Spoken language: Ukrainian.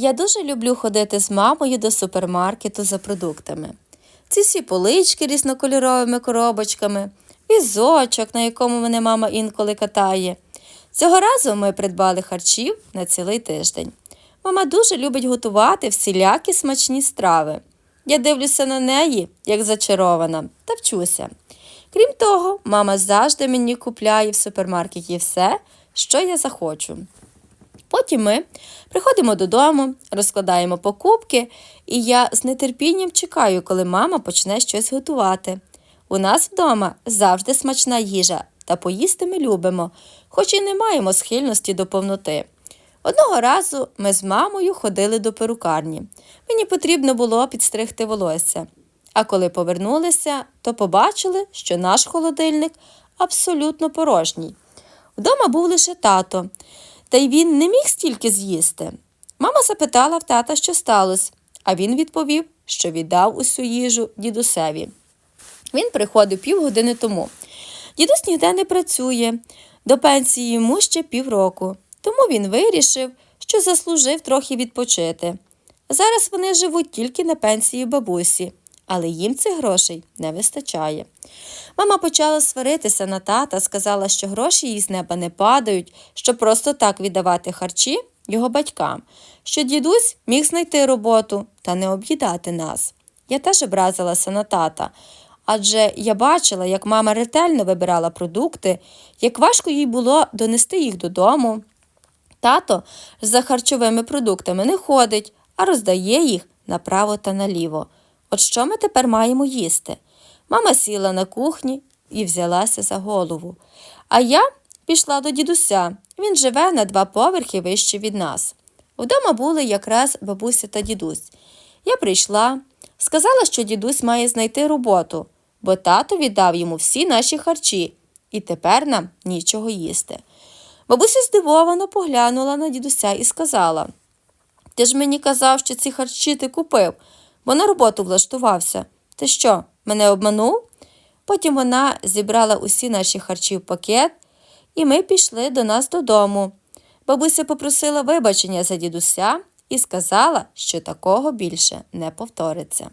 Я дуже люблю ходити з мамою до супермаркету за продуктами. Ці всі полички різнокольоровими коробочками, візочок, на якому мене мама інколи катає. Цього разу ми придбали харчів на цілий тиждень. Мама дуже любить готувати всілякі смачні страви. Я дивлюся на неї, як зачарована, та вчуся. Крім того, мама завжди мені купляє в супермаркеті все, що я захочу. Потім ми приходимо додому, розкладаємо покупки, і я з нетерпінням чекаю, коли мама почне щось готувати. У нас вдома завжди смачна їжа, та поїсти ми любимо, хоч і не маємо схильності до повноти. Одного разу ми з мамою ходили до перукарні. Мені потрібно було підстригти волосся. А коли повернулися, то побачили, що наш холодильник абсолютно порожній. Вдома був лише тато, та й він не міг стільки з'їсти. Мама запитала в тата, що сталося, а він відповів, що віддав усю їжу дідусеві. Він приходив півгодини тому. Дідусь ніде не працює, до пенсії йому ще півроку, тому він вирішив, що заслужив трохи відпочити. Зараз вони живуть тільки на пенсії бабусі, але їм цих грошей не вистачає. Мама почала сваритися на тата, сказала, що гроші їй з неба не падають, щоб просто так віддавати харчі його батькам, що дідусь міг знайти роботу та не об'їдати нас. Я теж образилася на тата, адже я бачила, як мама ретельно вибирала продукти, як важко їй було донести їх додому. Тато за харчовими продуктами не ходить, а роздає їх направо та наліво. От що ми тепер маємо їсти? Мама сіла на кухні і взялася за голову. А я пішла до дідуся. Він живе на два поверхи вище від нас. Вдома були якраз бабуся та дідусь. Я прийшла, сказала, що дідусь має знайти роботу, бо тато віддав йому всі наші харчі, і тепер нам нічого їсти. Бабуся здивовано поглянула на дідуся і сказала: Ти ж мені казав, що ці харчі ти купив, бо на роботу влаштувався. Ти що, мене обманув? Потім вона зібрала усі наші харчі в пакет, і ми пішли до нас додому. Бабуся попросила вибачення за дідуся і сказала, що такого більше не повториться.